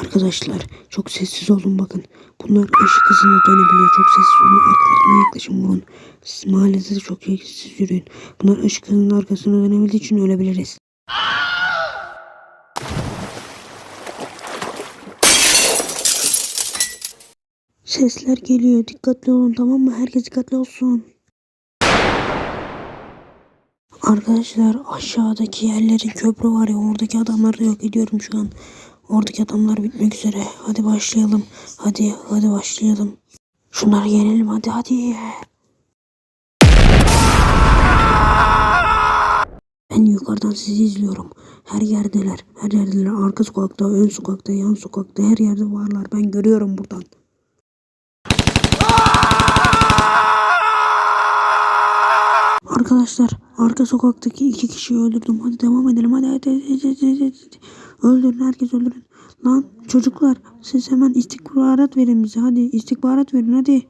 Arkadaşlar çok sessiz olun bakın. Bunlar ışık hızına dönebiliyor. Çok sessiz olun. Arkalarına yaklaşın vurun. Siz mahallede de çok sessiz yürüyün. Bunlar ışık hızının arkasına dönebildiği için ölebiliriz. Sesler geliyor. Dikkatli olun tamam mı? Herkes dikkatli olsun. Arkadaşlar aşağıdaki yerlerin köprü var ya oradaki adamları yok ediyorum şu an. Oradaki adamlar bitmek üzere. Hadi başlayalım. Hadi hadi başlayalım. Şunları yenelim hadi hadi. Ben yukarıdan sizi izliyorum. Her yerdeler. Her yerdeler. Arka sokakta, ön sokakta, yan sokakta. Her yerde varlar. Ben görüyorum buradan. Arkadaşlar arka sokaktaki iki kişiyi öldürdüm. Hadi devam edelim. Hadi hadi hadi, hadi, hadi, hadi. Öldürün herkes öldürün. Lan çocuklar siz hemen istihbarat verin bize. Hadi istihbarat verin hadi.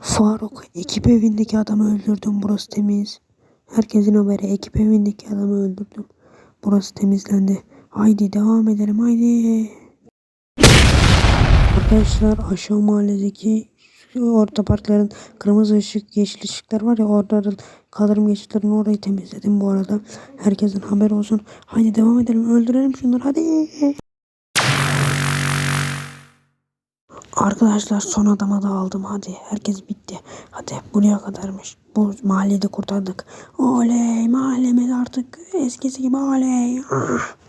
Faruk ekip evindeki adamı öldürdüm. Burası temiz. Herkesin haberi ekip evindeki adamı öldürdüm. Burası temizlendi. Haydi devam edelim haydi. Arkadaşlar aşağı mahalledeki orta parkların kırmızı ışık, yeşil ışıklar var ya oraların kaldırım geçitlerini orayı temizledim bu arada. Herkesin haberi olsun. Haydi devam edelim öldürelim şunları hadi. Arkadaşlar son adama da aldım hadi. Herkes bitti. Hadi buraya kadarmış. Bu mahalleyi de kurtardık. Oley mahallemiz artık eskisi gibi oley. Ah.